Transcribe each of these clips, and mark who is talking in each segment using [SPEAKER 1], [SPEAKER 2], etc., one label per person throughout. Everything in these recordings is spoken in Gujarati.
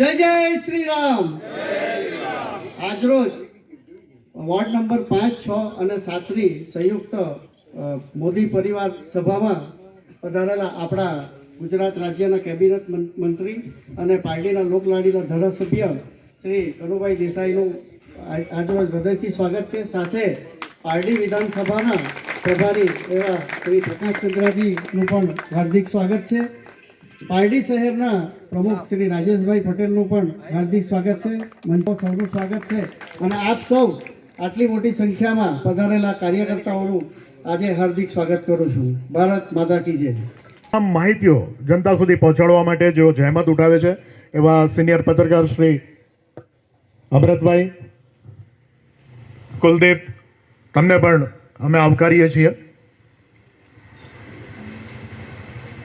[SPEAKER 1] જય જય શ્રી રામ આજરોજ વોર્ડ નંબર પાંચ, છ અને સાતની સંયુક્ત મોદી પરિવાર સભામાં પધારેલા આપણા ગુજરાત રાજ્યના કેબિનેટ મંત્રી અને પાર્ટીના લોકલાડીના ધારાસભ્ય શ્રી કનુભાઈ દેસાઈનું આજરોજ હૃદયથી સ્વાગત છે. સાથે પાર્ટી વિધાનસભાના પ્રભારી એવા શ્રી પ્રકાશ ચંદ્રાજીનું પણ હાર્દિક સ્વાગત છે. પારડી શહેરના પ્રમુખ શ્રી રાજેશભાઈ પટેલનું પણ હાર્દિક સ્વાગત છે. મંચો સૌનું સ્વાગત છે. અને આપ સૌ આટલી મોટી સંખ્યામાં પધારેલા કાર્યકર્તાઓનું આજે હાર્દિક સ્વાગત કરું છું. ભારત માતા કી જય.
[SPEAKER 2] તમામ માહિતીઓ જનતા સુધી પહોંચાડવા માટે જેઓ જહેમત ઉઠાવે છે એવા સિનિયર પત્રકાર શ્રી અમરતભાઈ કુલદીપ તમને પણ અમે આવકારીએ છીએ.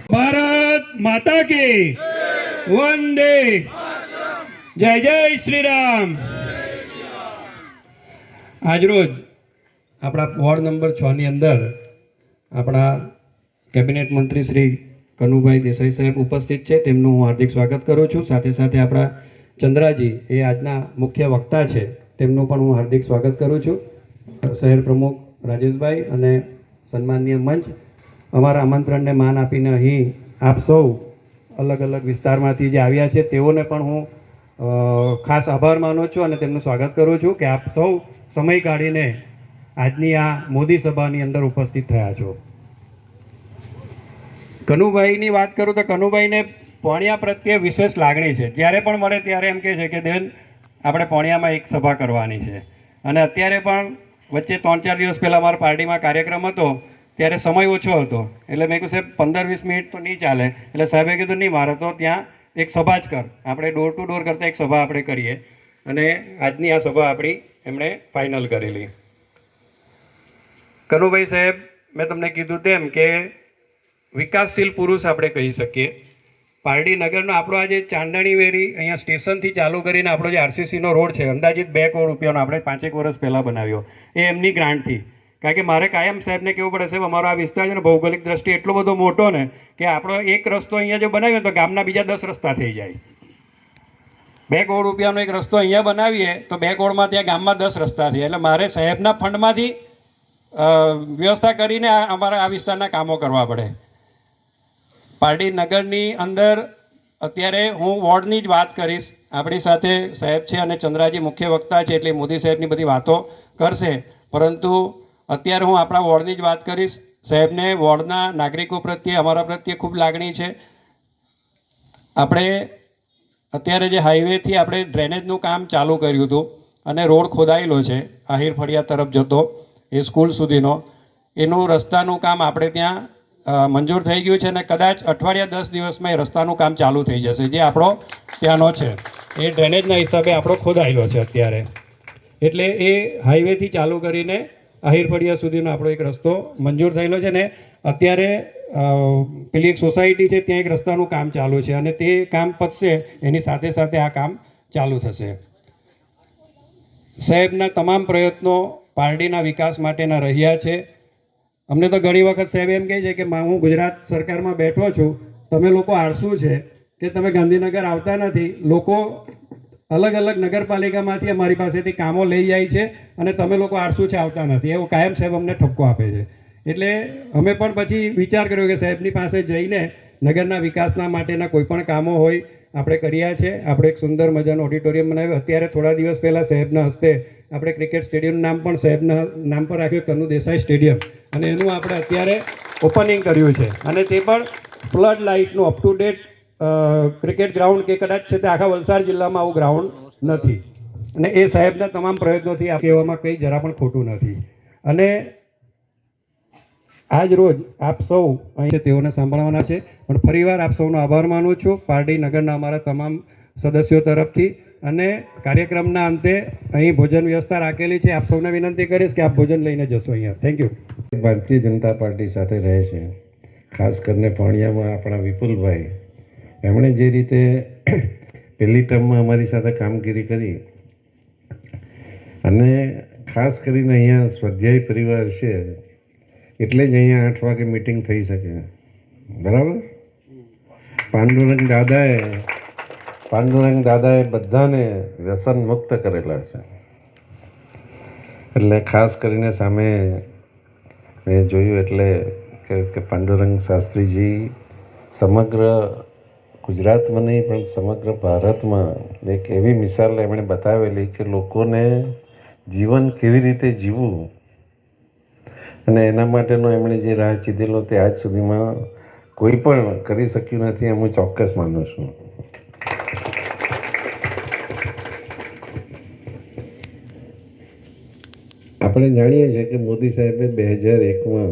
[SPEAKER 3] ભારત માતા કી. વંદે. જય જય શ્રી રામ આજરોજ આપણા વોર્ડ નંબર છ ની અંદર આપણા કેબિનેટ મંત્રી શ્રી કનુભાઈ દેસાઈ સાહેબ ઉપસ્થિત છે. તેમનું હું હાર્દિક સ્વાગત કરું છું. સાથે સાથે આપણા ચંદ્રાજી એ આજના મુખ્ય વક્તા છે. તેમનું પણ હું હાર્દિક સ્વાગત કરું છું. શહેર પ્રમુખ રાજેશભાઈ અને સન્માનીય મંચ અમારા આમંત્રણને માન આપીને અહીં આપ સૌ અલગ અલગ વિસ્તારમાંથી જે આવ્યા છે, તેઓને પણ હું ખાસ આભાર માનું છું અને તેમનું સ્વાગત કરું છું કે આપ સૌ સમય કાઢીને આજની આ મોદી સભાની અંદર ઉપસ્થિત થયા છો. કનુભાઈની વાત કરું તો કનુભાઈને પોણિયા પ્રત્યે વિશેષ લાગણી છે. જ્યારે પણ મળે ત્યારે એમ કહે છે કે દેન આપણે પોણિયામાં એક સભા કરવાની છે. અને અત્યારે પણ વચ્ચે ત્રણ ચાર દિવસ પહેલાં અમારા પાર્ટીમાં કાર્યક્રમ હતો ત્યારે સમય ઓછો હતો. એટલે મેં કહ્યું સાહેબ, પંદર વીસ મિનિટ તો નહીં ચાલે. એટલે સાહેબે કીધું, નહીં, મારે તો ત્યાં એક સભા જ કર. આપણે ડોર ટુ ડોર કરતાં એક સભા આપણે કરીએ. અને આજની આ સભા આપણી એમણે ફાઇનલ કરેલી. કનુભાઈ સાહેબ, મેં તમને કીધું તેમ કે વિકાસશીલ પુરુષ આપણે કહી શકીએ. પારડી નગરનો આપણો આજે ચાંદણી વેરી અહીંયા સ્ટેશનથી ચાલુ કરીને આપણો જે આરસીસીનો રોડ છે, અંદાજિત બે કરોડ રૂપિયાનો આપણે પાંચેક વર્ષ પહેલાં બનાવ્યો. એ એમની ગ્રાન્ટથી કારણ કે મારે કાયમ સાહેબને કહેવું પડે સાહેબ, અમારો આ વિસ્તાર છે ને ભૌગોલિક દ્રષ્ટિએ એટલો બધો મોટો ને કે આપણો એક રસ્તો અહીંયા જો બનાવીએ તો ગામના બીજા દસ રસ્તા થઈ જાય. બે કરોડ રૂપિયાનો એક રસ્તો અહીંયા બનાવીએ તો બે કરોડમાં ત્યાં ગામમાં દસ રસ્તા થયા. એટલે મારે સાહેબના ફંડમાંથી વ્યવસ્થા કરીને અમારા આ વિસ્તારના કામો કરવા પડે. પારડી નગરની અંદર અત્યારે હું વોર્ડની જ વાત કરીશ. આપણી સાથે સાહેબ છે અને ચંદ્રાજી મુખ્ય વક્તા છે એટલે મોદી સાહેબની બધી વાતો કરશે. પરંતુ અત્યારે હું આપણા વોર્ડની જ વાત કરીશ. સાહેબને વોર્ડના નાગરિકો પ્રત્યે, અમારા પ્રત્યે ખૂબ લાગણી છે. આપણે અત્યારે જે હાઈવેથી આપણે ડ્રેનેજનું કામ ચાલુ કર્યું હતું અને રોડ ખોદાયેલો છે, આહિર ફળિયા તરફ જતો, એ સ્કૂલ સુધીનો, એનું રસ્તાનું કામ આપણે ત્યાં મંજૂર થઈ ગયું છે અને કદાચ અઠવાડિયા દસ દિવસમાં એ રસ્તાનું કામ ચાલુ થઈ જશે, જે આપણો ત્યાંનો છે. એ ડ્રેનેજના હિસાબે આપણો ખોદાયેલો છે અત્યારે. એટલે એ હાઈવેથી ચાલુ કરીને આહિર ફળિયા સુધીનો આપણો એક રસ્તો મંજૂર થયેલો છે ને અત્યારે પેલી એક સોસાયટી છે, ત્યાં એક રસ્તાનું કામ ચાલુ છે અને તે કામ પતશે, એની સાથે સાથે આ કામ ચાલુ થશે. સાહેબના તમામ પ્રયત્નો પાર્ટીના વિકાસ માટેના રહ્યા છે. અમને તો ઘણી વખત સાહેબ એમ કહે છે કે હું ગુજરાત સરકારમાં બેઠો છું. તમે લોકો આળસુ છે કે તમે ગાંધીનગર આવતા નથી. લોકો અલગ અલગ નગરપાલિકામાંથી અમારી પાસેથી કામો લઈ જાય છે અને તમે લોકો આરસુ છે આવતા નથી. એવો કાયમ સાહેબ અમને ઠપકો આપે છે. એટલે અમે પણ પછી વિચાર કર્યો કે સાહેબની પાસે જઈને નગરના વિકાસના માટેના કોઈ પણ કામો હોય, આપણે કર્યા છે. આપણે એક સુંદર મજાનું ઓડિટોરિયમ બનાવ્યું. અત્યારે થોડા દિવસ પહેલાં સાહેબના હસ્તે આપણે ક્રિકેટ સ્ટેડિયમનું નામ પણ સાહેબના નામ પર રાખ્યું કનુ દેસાઈ સ્ટેડિયમ અને એનું આપણે અત્યારે ઓપનિંગ કર્યું છે. અને તે પણ flood લાઇટનું up to date cricket ground કે કદાચ છે તે આખા વલસાડ જિલ્લામાં આવું ગ્રાઉન્ડ નથી. અને એ સાહેબના તમામ પ્રયત્નોથી આ કહેવામાં કંઈ જરા પણ ખોટું નથી. અને આજ રોજ આપ સૌ અહીં તેઓને સાંભળવાના છે. પણ ફરીવાર આપ સૌનો આભાર માનું છું. પારડી નગરના અમારા તમામ સદસ્યો તરફથી. અને કાર્યક્રમના અંતે અહીં ભોજન વ્યવસ્થા રાખેલી છે. આપ સૌને વિનંતી કરીશ કે આપ ભોજન લઈને જશો અહીંયા. Thank you
[SPEAKER 4] Bharatiya Janata party સાથે રહે છે. ખાસ કરીને પાણિયામાં આપણા વિપુલભાઈ. એમણે જે રીતે પહેલી ટર્મમાં અમારી સાથે કામગીરી કરી અને ખાસ કરીને અહીંયા સ્વાધ્યાય પરિવાર છે, એટલે જ અહીંયા આઠ વાગે મિટિંગ થઈ શકે. બરાબર? પાંડુરંગ દાદાએ પાંડુરંગ દાદાએ બધાને વ્યસન મુક્ત કરેલા છે. એટલે ખાસ કરીને સામે મેં જોયું એટલે કે પાંડુરંગ શાસ્ત્રીજી સમગ્ર ગુજરાતમાં નહીં, પણ સમગ્ર ભારતમાં એક એવી મિસાલ એમણે બતાવેલી કે લોકોને જીવન કેવી રીતે જીવવું અને એના માટેનો એમણે જે રાહ ચીધેલો તે આજ સુધીમાં કોઈ પણ કરી શક્યું નથી એમ હું ચોક્કસ માનું છું. આપણે જાણીએ છીએ કે મોદી સાહેબે બે હજાર એકમાં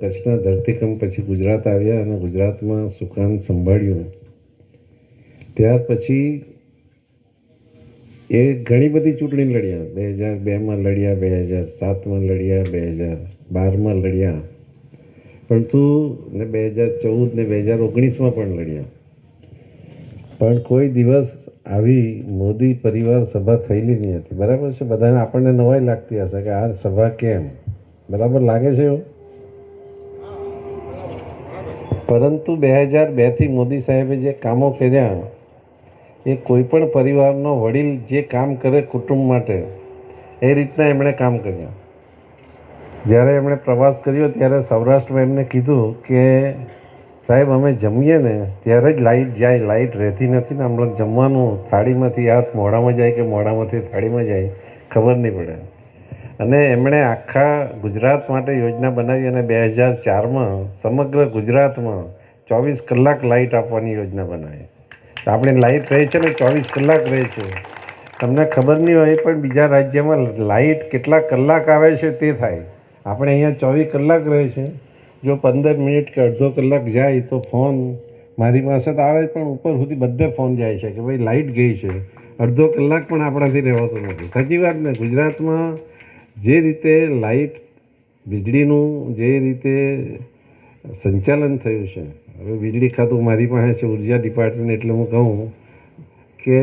[SPEAKER 4] કચ્છના ધરતીકંપ પછી ગુજરાત આવ્યા અને ગુજરાતમાં સુકાન સંભાળ્યું. ત્યાર પછી એ ઘણી બધી ચૂંટણી લડ્યા. બે હજાર બેમાં લડ્યા, બે હજાર સાતમાં લડ્યા, બે હજાર બારમાં લડ્યા. પરંતુ ને બે હજાર ચૌદ ને બે હજાર ઓગણીસમાં પણ લડ્યા. પણ કોઈ દિવસ આવી મોદી પરિવાર સભા થયેલી નહીં હતી. બરાબર છે? બધાને આપણને નવાઈ લાગતી હશે કે આ સભા કેમ? બરાબર લાગે છે એવું? પરંતુ બે હજાર બેથી મોદી સાહેબે જે કામો કર્યા એ કોઈપણ પરિવારનો વડીલ જે કામ કરે કુટુંબ માટે, એ રીતના એમણે કામ કર્યા. જ્યારે એમણે પ્રવાસ કર્યો ત્યારે સૌરાષ્ટ્રમાં એમને કીધું કે, સાહેબ, અમે જમીએ ને, ત્યારે જ લાઇટ જાય લાઇટ રહેતી નથી ને, હમણાં જમવાનું થાળીમાંથી હાથ મોઢામાં જાય કે મોઢામાંથી થાળીમાં જાય, ખબર નહીં પડે. અને એમણે આખા ગુજરાત માટે યોજના બનાવી અને બે હજાર ચારમાં સમગ્ર ગુજરાતમાં ચોવીસ કલાક લાઇટ આપવાની યોજના બનાવી. આપણે લાઇટ રહે છે ને ચોવીસ કલાક રહે છે. તમને ખબર નહીં હોય પણ બીજા રાજ્યમાં લાઇટ કેટલા કલાક આવે છે તે થાય. આપણે અહીંયા ચોવીસ કલાક રહે છે. જો પંદર મિનિટ કે અડધો કલાક જાય તો ફોન મારી પાસે તો આવે પણ ઉપર સુધી બધે ફોન જાય છે કે ભાઈ લાઇટ ગઈ છે. અડધો કલાક પણ આપણાથી રહેવાતો નથી. સાચી વાત ને? ગુજરાતમાં જે રીતે લાઇટ વીજળીનું જે રીતે સંચાલન થયું છે હવે વીજળી ખાતું મારી પાસે છે, ઊર્જા ડિપાર્ટમેન્ટ એટલે હું કહું કે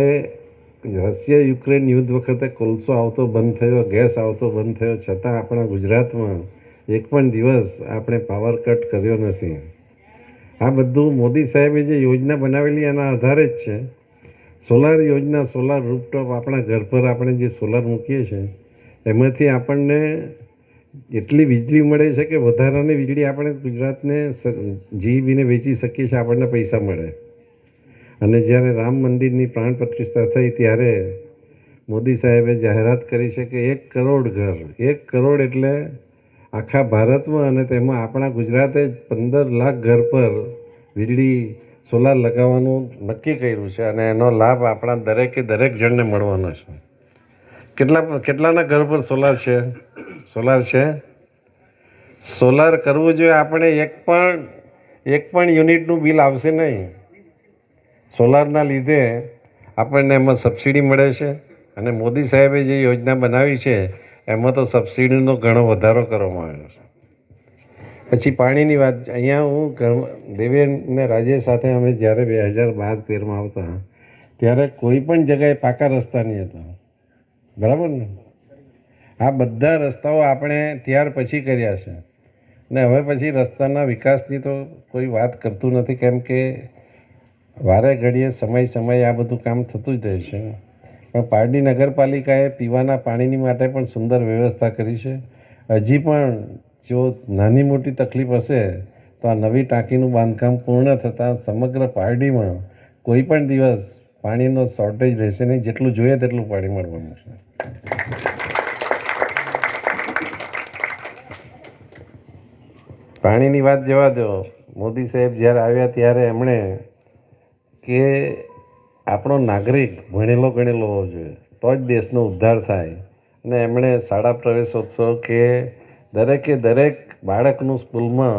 [SPEAKER 4] રશિયા, યુક્રેન યુદ્ધ વખતે કોલસો આવતો બંધ થયો, ગેસ આવતો બંધ થયો. છતાં આપણા ગુજરાતમાં એક પણ દિવસ આપણે પાવર કટ કર્યો નથી. આ બધું મોદી સાહેબે જે યોજના બનાવેલી એના આધારે જ છે. સોલાર યોજના, સોલાર રૂપટોપ આપણા ઘર પર આપણે જે સોલાર મૂકીએ છીએ, એમાંથી આપણને એટલી વીજળી મળે છે કે વધારાની વીજળી આપણે ગુજરાતને જીવીને વેચી શકીએ છીએ, આપણને પૈસા મળે. અને જ્યારે રામ મંદિરની પ્રાણ પ્રતિષ્ઠા થઈ ત્યારે મોદી સાહેબે જાહેરાત કરી છે કે એક કરોડ ઘર, એક કરોડ એટલે આખા ભારતમાં અને તેમાં આપણા ગુજરાતે જ પંદર લાખ ઘર પર વીજળી, સોલાર લગાવવાનું નક્કી કર્યું છે અને એનો લાભ આપણા દરેકે દરેક જણને મળવાનો છે. કેટલા કેટલાના ઘર પર સોલાર છે? સોલાર છે? સોલાર કરવું જોઈએ, આપણે એક પણ એક પણ યુનિટનું બિલ આવશે નહીં. સોલારના લીધે આપણને એમાં સબસિડી મળે છે અને મોદી સાહેબે જે યોજના બનાવી છે, એમાં તો સબસિડીનો ઘણો વધારો કરવામાં આવ્યો છે. પછી પાણીની વાત, અહીંયા હું દેવેન ને રાજેશ સાથે અમે જ્યારે બે હજાર બાર તેરમાં આવતા, ત્યારે કોઈ પણ જગ્યાએ પાકા રસ્તા નહીં હતા. બરાબર ને? આ બધા રસ્તાઓ આપણે ત્યાર પછી કર્યા છે. ને હવે પછી રસ્તાના વિકાસની તો કોઈ વાત કરતું નથી, કેમ કે વારે ઘડીએ સમય સમયે આ બધું કામ થતું જ રહે છે. પણ પારડી નગરપાલિકાએ પીવાના પાણીની માટે પણ સુંદર વ્યવસ્થા કરી છે. હજી પણ જો નાની મોટી તકલીફ હશે, તો આ નવી ટાંકીનું બાંધકામ પૂર્ણ થતાં સમગ્ર પારડીમાં કોઈ પણ દિવસ પાણીનો શોર્ટેજ રહેશે નહીં, જેટલું જોઈએ તેટલું પાણી મળવાનું છે. પાણીની વાત જવા દો. મોદી સાહેબ જ્યારે આવ્યા ત્યારે એમણે કે આપણો નાગરિક ભણેલો ગણેલો હોવો જોઈએ, તો જ દેશનો ઉદ્ધાર થાય. અને એમણે શાળા પ્રવેશોત્સવ કે દરેકે દરેક બાળકનું સ્કૂલમાં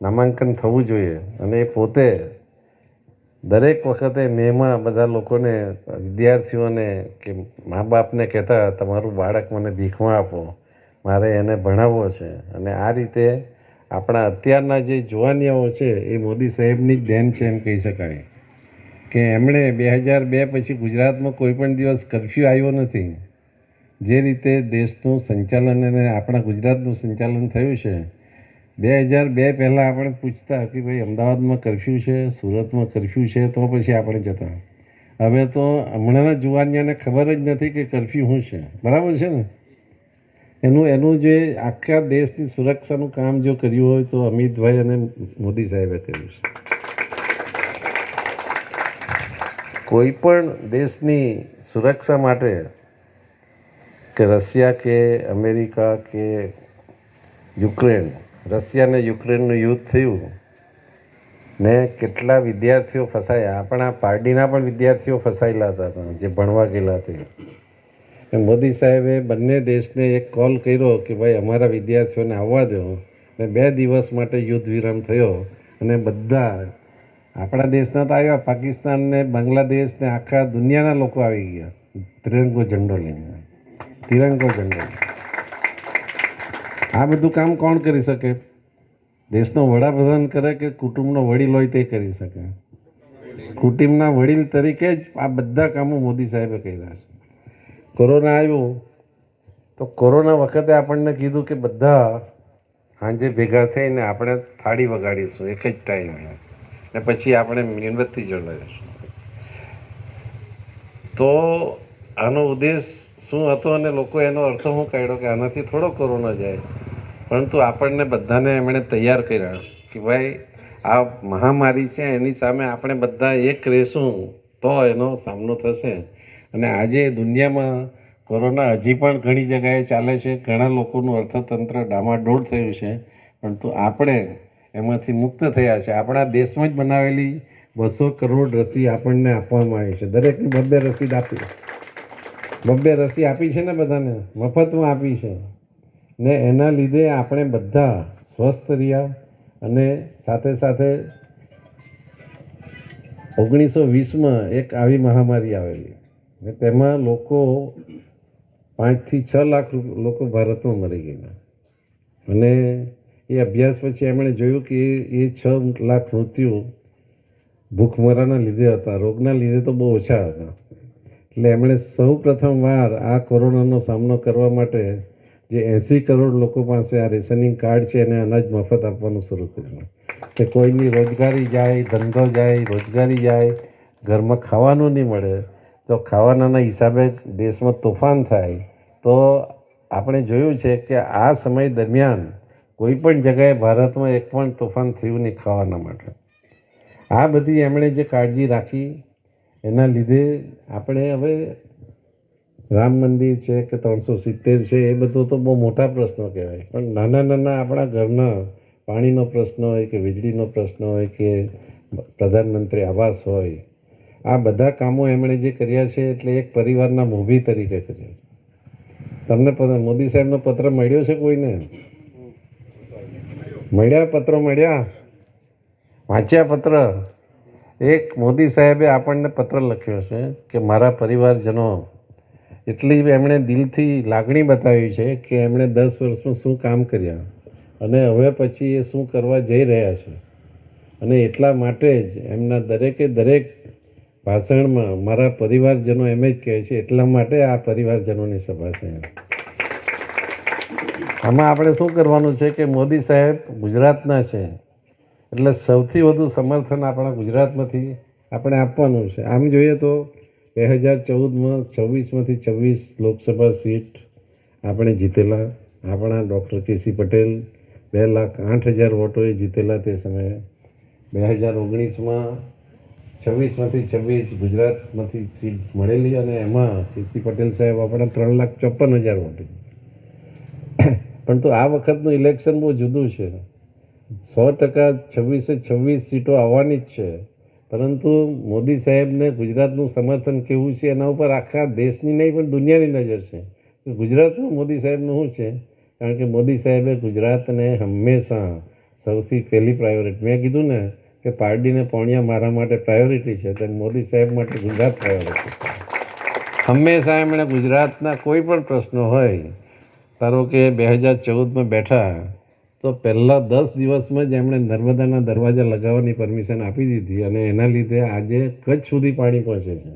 [SPEAKER 4] નામાંકન થવું જોઈએ. અને એ પોતે દરેક વખતે મેમાં બધા લોકોને, વિદ્યાર્થીઓને કે મા બાપને કહેતા, તમારું બાળક મને ભીખમાં આપો. મારે એને ભણાવવો છે. અને આ રીતે આપણા અત્યારના જે જુવાનિયાઓ છે, એ મોદી સાહેબની જ દેન છે એમ કહી શકાય. કે એમણે બે હજાર બે પછી ગુજરાતમાં કોઈ પણ દિવસ કરફ્યુ આવ્યો નથી. જે રીતે દેશનું સંચાલન અને આપણા ગુજરાતનું સંચાલન થયું છે બે હજાર બે પહેલાં આપણે પૂછતા કે ભાઈ અમદાવાદમાં કરફ્યુ છે, સુરતમાં કરફ્યુ છે, તો પછી આપણે જતા. હવે તો હમણાંના જુવાનિયાને ખબર જ નથી કે કરફ્યુ શું છે. બરાબર છે ને? એનું એનું જે આખા દેશની સુરક્ષાનું કામ જો કર્યું હોય તો અમિતભાઈ અને મોદી સાહેબે કર્યું છે. કોઈ પણ દેશની સુરક્ષા માટે કે રશિયા કે અમેરિકા કે યુક્રેન રશિયા અને યુક્રેનનું યુદ્ધ થયું ને કેટલા વિદ્યાર્થીઓ ફસાયા. આપણા પાર્ટીના પણ વિદ્યાર્થીઓ ફસાયેલા હતા જે ભણવા ગયેલા તે મોદી સાહેબે બંને દેશને એક કોલ કર્યો કે ભાઈ અમારા વિદ્યાર્થીઓને આવવા દો ને બે દિવસ માટે યુદ્ધ વિરામ થયો અને બધા આપણા દેશના તો આવ્યા, પાકિસ્તાન ને બાંગ્લાદેશ ને આખા દુનિયાના લોકો આવી ગયા. તિરંગો ઝંડો લઈને. તિરંગો ઝંડો. આ બધું કામ કોણ કરી શકે? દેશનો વડાપ્રધાન કરે કે કુટુંબનો વડીલ હોય તે કરી શકે? કુટુંબના વડીલ તરીકે જ આ બધા કામો મોદી સાહેબે કર્યા છે. કોરોના આવ્યું તો કોરોના વખતે આપણને કીધું કે બધા સાંજે ભેગા થઈને આપણે થાળી વગાડીશું, એક જ ટાઈમે ને પછી આપણે મીણબત્તી જળવાઈશું. તો આનો ઉદ્દેશ શું હતો અને લોકો એનો અર્થ હું કાઢ્યો કે આનાથી થોડો કોરોના જાય? પરંતુ આપણને બધાને એમણે તૈયાર કર્યા કે ભાઈ, આ મહામારી છે, એની સામે આપણે બધા એક રહેશું, તો એનો સામનો થશે. અને આજે દુનિયામાં કોરોના હજી પણ ઘણી જગ્યાએ ચાલે છે. ઘણા લોકોનું અર્થતંત્ર ડામાડોળ થયું છે. પરંતુ આપણે એમાંથી મુક્ત થયા છે. આપણા દેશમાં જ બનાવેલી બસો કરોડ રસી આપણને આપવામાં આવી છે. દરેકની બબ્બે રસીદ આપી. બબ્બે રસી આપી છે ને બધાને? મફતમાં આપી છે. ને એના લીધે આપણે બધા સ્વસ્થ રહ્યા અને સાથે સાથે ઓગણીસો વીસમાં એક આવી મહામારી આવેલી. ને તેમાં લોકો પાંચથી છ લાખ લોકો ભારતમાં મરી ગયેલા. અને એ અભ્યાસ પછી એમણે જોયું કે એ- છ લાખ મૃત્યુ ભૂખમરાના લીધે હતા. રોગના લીધે તો બહુ ઓછા હતા. એટલે એમણે સૌ પ્રથમવાર આ કોરોનાનો સામનો કરવા માટે જે એંસી કરોડ લોકો પાસે આ રેશનિંગ કાર્ડ છે એને અનાજ મફત આપવાનું શરૂ કર્યું. કે કોઈની રોજગારી જાય, ધંધો જાય, રોજગારી જાય, ઘરમાં ખાવાનું નહીં મળે, તો ખાવાનાના હિસાબે દેશમાં તોફાન થાય, તો આપણે જોયું છે કે આ સમય દરમિયાન કોઈ પણ જગ્યાએ ભારતમાં એક પણ તોફાન થયું નહીં ખાવાના માટે. આ બધી એમણે જે કાળજી રાખી, એના લીધે આપણે હવે રામ મંદિર છે કે ત્રણસો સિત્તેર છે, એ બધું તો બહુ મોટા પ્રશ્નો કહેવાય. પણ નાના નાના આપણા ઘરના પાણીનો પ્રશ્ન હોય કે વીજળીનો પ્રશ્ન હોય કે પ્રધાનમંત્રી આવાસ હોય, આ બધા કામો એમણે જે કર્યા છે એટલે એક પરિવારના મોભી તરીકે કર્યા. તમને મોદી સાહેબનો પત્ર મળ્યો છે કોઈને? મળ્યા પત્ર મળ્યા? વાંચ્યા પત્ર? એક મોદી સાહેબે આપણને પત્ર લખ્યો છે કે મારા પરિવારજનો એટલી એમણે દિલથી લાગણી બતાવી છે કે એમણે દસ વર્ષમાં શું કામ કર્યા અને હવે પછી એ શું કરવા જઈ રહ્યા છે. અને એટલા માટે જ એમના દરેકે દરેક ભાષણમાં મારા પરિવારજનો એમ જ કહે છે, એટલા માટે આ પરિવારજનોની સભા છે. આમાં આપણે શું કરવાનું છે કે મોદી સાહેબ ગુજરાતના છે, એટલે સૌથી વધુ સમર્થન આપણા ગુજરાતમાંથી આપણે આપવાનું છે. આમ જોઈએ તો બે હજાર ચૌદમાં છવ્વીસમાંથી છવ્વીસ લોકસભા સીટ આપણે જીતેલા. આપણા ડૉક્ટર કેસી પટેલ બે લાખ આઠ હજાર વોટોએ જીતેલા તે સમયે. બે હજાર ઓગણીસમાં છવ્વીસમાંથી છવ્વીસ ગુજરાતમાંથી સીટ મળેલી અને એમાં કેસી પટેલ સાહેબ આપણા ત્રણ લાખ ચોપન હજાર વોટે. તો આ વખતનું ઇલેક્શન બહુ જુદું છે. સો ટકા છવ્વીસે છવ્વીસ સીટો આવવાની જ છે. પરંતુ મોદી સાહેબને ગુજરાતનું સમર્થન કેવું છે એના ઉપર આખા દેશની નહીં, પણ દુનિયાની નજર છે. ગુજરાતનું મોદી સાહેબનું શું છે? કારણ કે મોદી સાહેબે ગુજરાતને હંમેશા સૌથી પહેલી પ્રાયોરિટી મેં કીધું ને કે પારડીને પોણિયા મારા માટે પ્રાયોરિટી છે તેમ મોદી સાહેબ માટે ગુજરાત પ્રાયોરિટી છે. હંમેશા એમણે ગુજરાતના કોઈ પણ પ્રશ્નો હોય, ધારો કે બે હજાર ચૌદમાં બેઠા તો પહેલાં દસ દિવસમાં જ એમણે નર્મદાના દરવાજા લગાવવાની પરમિશન આપી દીધી અને એના લીધે આજે કચ્છ સુધી પાણી પહોંચે છે.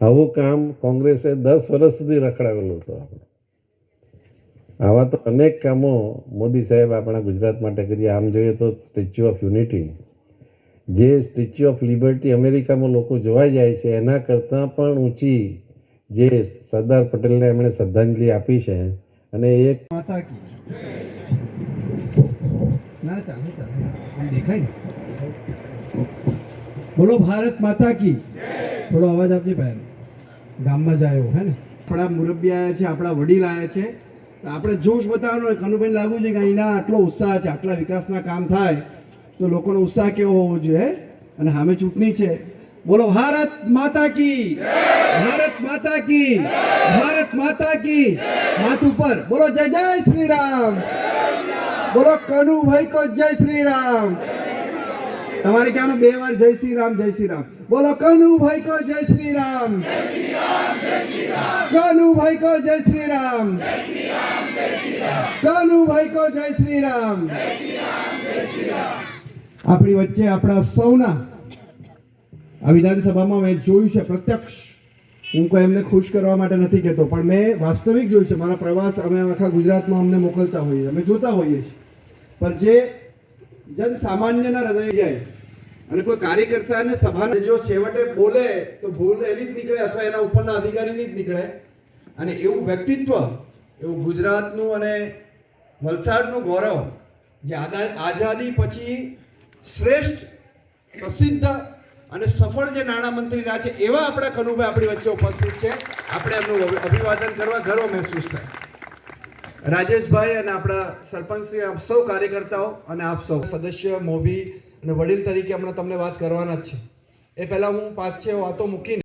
[SPEAKER 4] આવું કામ કોંગ્રેસે દસ વર્ષ સુધી રખડાવેલું હતું આપણે. આવા તો અનેક કામો મોદી સાહેબ આપણા ગુજરાત માટે કરીએ આમ જોઈએ તો સ્ટેચ્યુ ઓફ યુનિટી, જે સ્ટેચ્યુ ઓફ લિબર્ટી અમેરિકામાં લોકો જોવા જાય છે, એના કરતાં પણ ઊંચી જે સરદાર પટેલને એમણે શ્રદ્ધાંજલિ આપી છે અને એક
[SPEAKER 5] માતા કી. ના ચાલે ચાલે. દેખાય બોલો, ભારત માતા કી. થોડો અવાજ આપજે ભાઈ. ગામમાં જાયો હે ને? આપણા મુરબ્બી આવ્યા છે, આપણા વડીલ આવ્યા છે. આપણે જોશ બતાવવાનો હોય કનુભાઈ લાગુ છે કે અહીંના આટલો ઉત્સાહ છે, આટલા વિકાસના કામ થાય, તો લોકોનો ઉત્સાહ કેવો હોવો જોઈએ? અને સામે ચૂંટણી છે બોલો, ભારત માતા કી ભારત માતા કી ભારત માતા કી હાથ ઉપર. બોલો, જય જય શ્રી રામ બોલો કનુભાઈ કો જય શ્રી રામ તમારે કહેવાનું બે વાર જય શ્રી રામ જય શ્રી રામ બોલો કનુભાઈ કો જય શ્રી રામ કનુભાઈ કો જય શ્રી રામ કનુભાઈ કો જય શ્રી રામ આપણી વચ્ચે આપણા સૌના આ વિધાનસભામાં મેં જોયું છે, પ્રત્યક્ષ. હું કોઈ એમને ખુશ કરવા માટે નથી કહેતો, પણ મેં વાસ્તવિક જોયું છે, મારા પ્રવાસ અમે આખા ગુજરાતમાં અમને મોકલતા હોઈએ અમે જોતા હોઈએ છીએ. પણ જે જન સામાન્યના હૃદય જાય અને કોઈ કાર્યકર્તાને સભાને જો છેવટે બોલે, તો ભૂલ એની જ નીકળે અથવા એના ઉપરના અધિકારીની જ નીકળે. અને એવું વ્યક્તિત્વ, એવું ગુજરાતનું અને વલસાડનું ગૌરવ, જે આઝાદી પછી શ્રેષ્ઠ, પ્રસિદ્ધ અને સફળ જે નાણામંત્રી રહ્યા છે એવા આપણા કનુભાઈ આપણી વચ્ચે ઉપસ્થિત છે. આપણે એમનું અભિવાદન કરવા ગર્વ મહેસૂસ થાય. રાજેશભાઈ અને આપણા સરપંચશ્રી આપ સૌ કાર્યકર્તાઓ અને આપ સૌ. સદસ્ય મોભી અને વડીલ તરીકે હમણાં તમને વાત કરવાના જ છે. એ પહેલાં હું પાંચ છ વાતો મૂકીને